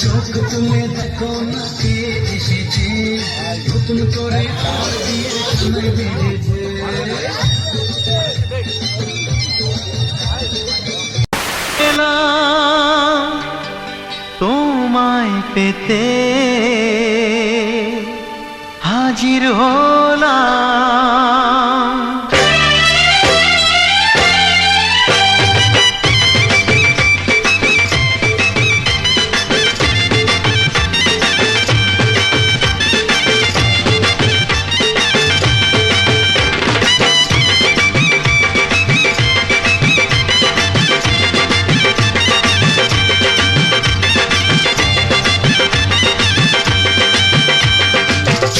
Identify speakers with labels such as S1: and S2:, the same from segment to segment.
S1: চোখ তুলে দেখো না কে এসেছে। নতুন করে
S2: তোমায় পেতে হাজির হলাম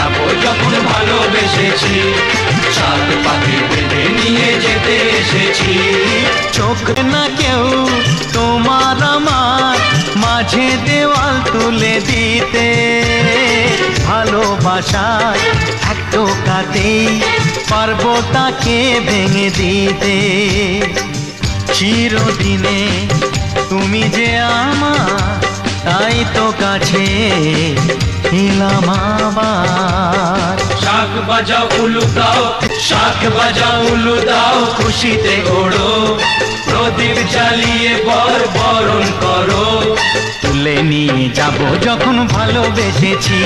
S2: যাব যখন ভালোবেসেছি। সাত পাখি বেঁধে নিয়ে যেতে এসেছি। চোখ না কেউ তোমার আমার মাঝে দেওয়াল তুলে দিতে। ভালোবাসায় এক টোকাতেই পারব তাকে ভেঙে দিতে। চিরদিনে তুমি যে আমার, তাই তো কাছে। এলাম আবার।
S3: শাক বাজাও উলু দাও শাক বাজাও উলু দাও খুশিতে ওড়ো। প্রদীপ জ্বালিয়ে বর বরণ করো।
S2: তুলে নিয়ে যাব যখন ভালোবেসেছি।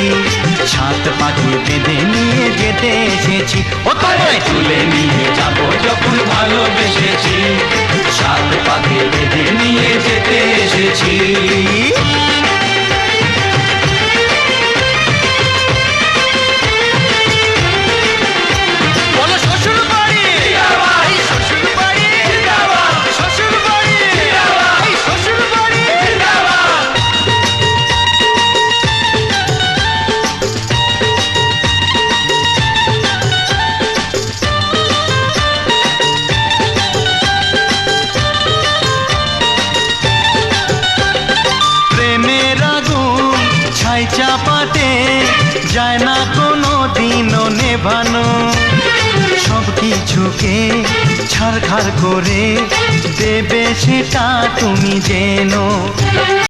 S2: সাত পাখি বেঁধে নিয়ে যেতে এসেছি। ও তোমায়
S3: তুলে নিয়ে যাব যখন ভালোবেসেছি। সাত পাখি বেঁধে নিয়ে যেতে এসেছি।
S2: চাপাতে যায় না কোনো দিনও নেভানো। সব কিছুকে ছাড়খাড় করে দেবে সেটা তুমি জেনো